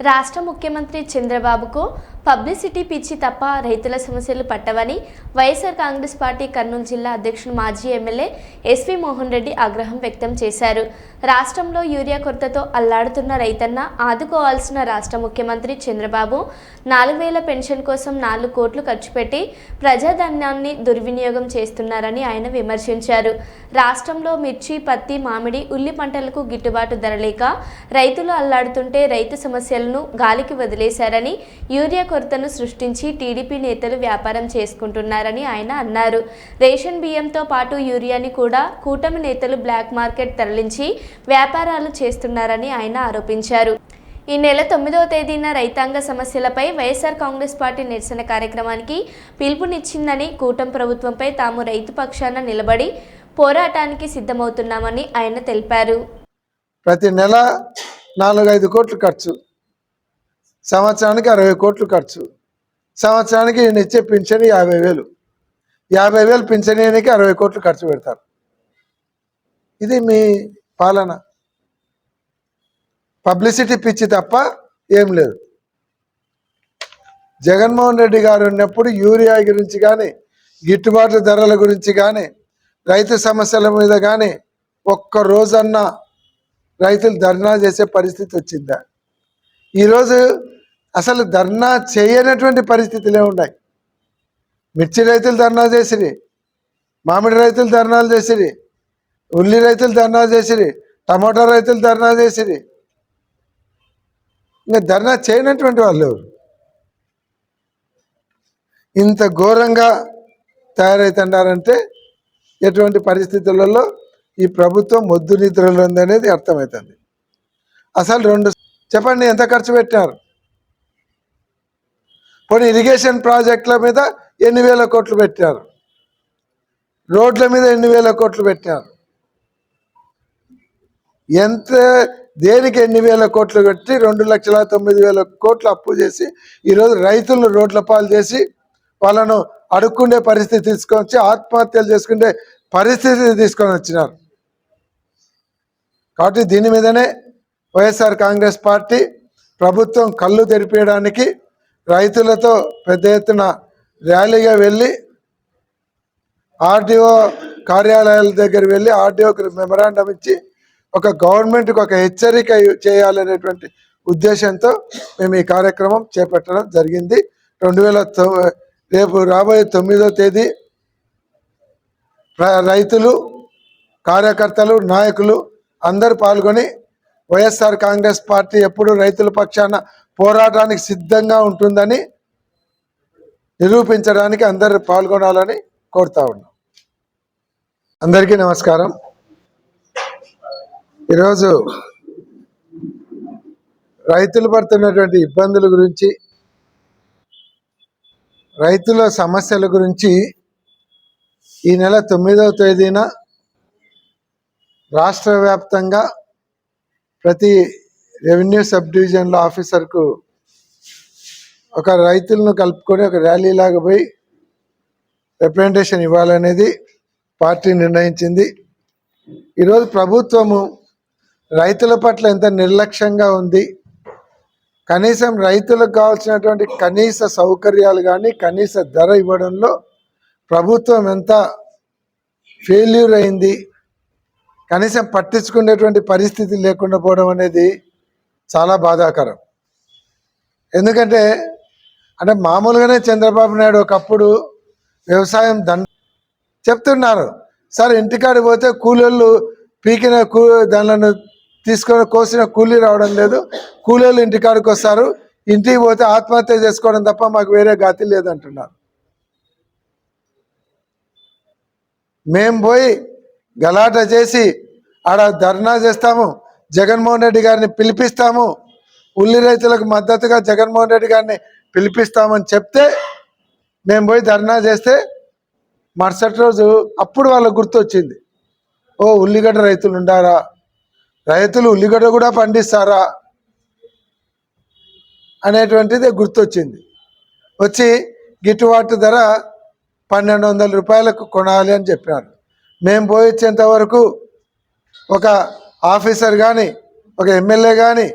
రాష్ట్ర ముఖ్యమంత్రి చంద్రబాబుకు పబ్లిసిటీ పిచ్చి తప్ప రైతుల సమస్యలు పట్టవని వైఎస్ఆర్ కాంగ్రెస్ పార్టీ కర్నూలు జిల్లా అధ్యక్షుడు మాజీ ఎమ్మెల్యే ఎస్వి మోహన్ రెడ్డి ఆగ్రహం వ్యక్తం చేశారు. రాష్ట్రంలో యూరియా కొరతతో అల్లాడుతున్న రైతన్న ఆదుకోవాల్సిన రాష్ట్ర ముఖ్యమంత్రి చంద్రబాబు నాలుగు వేల పెన్షన్ కోసం నాలుగు కోట్లు ఖర్చు పెట్టి ప్రజాధనాన్ని దుర్వినియోగం చేస్తున్నారని ఆయన విమర్శించారు. రాష్ట్రంలో మిర్చి పత్తి మామిడి ఉల్లి పంటలకు గిట్టుబాటు ధర లేక రైతులు అల్లాడుతుంటే రైతు సమస్యలను గాలికి వదిలేశారని యూరియా కొరతను సృష్టించి టీడీపీ నేతలు వ్యాపారం చేసుకుంటున్నారని ఆయన అన్నారు. రేషన్ బియ్యంతో పాటు యూరియాని కూడా కూటమి నేతలు బ్లాక్ మార్కెట్ తరలించి వ్యాపారాలు చేస్తున్నారని ఆయన ఆరోపించారు. ఈ నెల తొమ్మిదవ తేదీన రైతాంగ సమస్యలపై వైఎస్ఆర్ కాంగ్రెస్ పార్టీ నిరసన కార్యక్రమానికి పిలుపునిచ్చిందని కూటమి ప్రభుత్వంపై తాము రైతు పక్షాన నిలబడి పోరాటానికి సిద్ధమవుతున్నామని ఆయన తెలిపారు. ప్రతి నెల నాలుగైదు కోట్లు ఖర్చు. సంవత్సరానికి అరవై కోట్లు ఖర్చు. సంవత్సరానికి ఈయన ఇచ్చే పింఛన్ యాభై వేలు. యాభై వేలు పింఛన్ ఈయనకి అరవై కోట్లు ఖర్చు పెడతారు. ఇది మీ పాలన. పబ్లిసిటీ పిచ్చి తప్ప ఏం లేదు. జగన్మోహన్ రెడ్డి గారు ఉన్నప్పుడు యూరియా గురించి కానీ గిట్టుబాటు ధరల గురించి కానీ రైతు సమస్యల మీద కానీ ఒక్క రోజన్నా రైతులు ధర్నా చేసే పరిస్థితి వచ్చిందా? ఈరోజు అసలు ధర్నా చేయనటువంటి పరిస్థితులే ఉన్నాయి. మిర్చి రైతులు ధర్నా చేసిరి మామిడి రైతులు ధర్నాలు చేసిరి ఉల్లి రైతులు ధర్నా చేసిరి టమాటా రైతులు ధర్నా చేసిరి. ఇంకా ధర్నా చేయనటువంటి వాళ్ళు ఎవరు? ఇంత ఘోరంగా తయారవుతున్నారంటే ఎటువంటి పరిస్థితులలో ఈ ప్రభుత్వం మొద్దు నిద్రలో ఉందనేది అర్థమవుతుంది. అసలు రెండు చెప్పండి ఎంత ఖర్చు పెట్టారు కొన్ని ఇరిగేషన్ ప్రాజెక్టుల మీద ఎన్ని వేల కోట్లు పెట్టారు? రోడ్ల మీద ఎన్ని వేల కోట్లు పెట్టారు? ఎంత దేనికి ఎన్ని వేల కోట్లు పెట్టి రెండు లక్షల తొమ్మిది వేల కోట్లు అప్పు చేసి ఈరోజు రైతులను రోడ్ల పాలు చేసి వాళ్ళను అడుక్కునే పరిస్థితి తీసుకొని వచ్చి ఆత్మహత్యలు చేసుకునే పరిస్థితి తీసుకొని వచ్చినారు. కాబట్టి దీని మీదనే వైఎస్ఆర్ కాంగ్రెస్ పార్టీ ప్రభుత్వం కళ్ళు తెరిపేయడానికి రైతులతో పెద్ద ఎత్తున ర్యాలీగా వెళ్ళి ఆర్డీఓ కార్యాలయాల దగ్గర వెళ్ళి ఆర్డీఓకి మెమరాండం ఇచ్చి ఒక గవర్నమెంట్కి ఒక హెచ్చరిక చేయాలనేటువంటి ఉద్దేశంతో మేము ఈ కార్యక్రమం చేపట్టడం జరిగింది. రెండు వేల రేపు రాబోయే తొమ్మిదో తేదీ రైతులు కార్యకర్తలు నాయకులు అందరూ పాల్గొని వైఎస్ఆర్ కాంగ్రెస్ పార్టీ ఎప్పుడు రైతుల పక్షాన పోరాటానికి సిద్ధంగా ఉంటుందని నిరూపించడానికి అందరు పాల్గొనాలని కోరుతా ఉన్నాం. అందరికీ నమస్కారం. ఈరోజు రైతులు పడుతున్నటువంటి ఇబ్బందుల గురించి రైతుల సమస్యల గురించి ఈ నెల తొమ్మిదవ తేదీన రాష్ట్ర వ్యాప్తంగా ప్రతి రెవెన్యూ సబ్ డివిజన్లో ఆఫీసర్కు ఒక రైతులను కలుపుకొని ఒక ర్యాలీ లాగా పోయి రిప్రజెంటేషన్ ఇవ్వాలనేది పార్టీ నిర్ణయించింది. ఈరోజు ప్రభుత్వము రైతుల పట్ల ఎంత నిర్లక్ష్యంగా ఉంది కనీసం రైతులకు కావాల్సినటువంటి కనీస సౌకర్యాలు కానీ కనీస ధర ఇవ్వడంలో ప్రభుత్వం ఎంత ఫెయిల్యూర్ అయింది కనీసం పట్టించుకునేటువంటి పరిస్థితి లేకుండా పోవడం అనేది చాలా బాధాకరం. ఎందుకంటే అంటే మామూలుగానే చంద్రబాబు నాయుడు ఒకప్పుడు వ్యవసాయం దండ చెప్తున్నారు. సార్ ఇంటికాడి పోతే కూలీళ్ళు పీకిన కూ దానిలను తీసుకొని కోసిన కూలీ రావడం లేదు. కూలీలు ఇంటికాడికి వస్తారు. ఇంటికి పోతే ఆత్మహత్య చేసుకోవడం తప్ప మాకు వేరే గతి లేదంటున్నారు. మేం పోయి గలాట చేసి ఆడ ధర్నా చేస్తాము. జగన్మోహన్ రెడ్డి గారిని పిలిపిస్తాము. ఉల్లి రైతులకు మద్దతుగా జగన్మోహన్ రెడ్డి గారిని పిలిపిస్తామని చెప్తే మేము పోయి ధర్నా చేస్తే మరుసటి రోజు అప్పుడు వాళ్ళకు గుర్తొచ్చింది. ఓ ఉల్లిగడ్డ రైతులు ఉండారా? రైతులు ఉల్లిగడ్డ కూడా పండిస్తారా? అనేటువంటిది గుర్తొచ్చింది. వచ్చి గిట్టుబాటు ధర పన్నెండు వందల రూపాయలకు కొనాలి అని చెప్పినారు మేము పోయి వరకు ఒక ఆఫీసర్ కానీ ఒక ఎమ్మెల్యే కానీ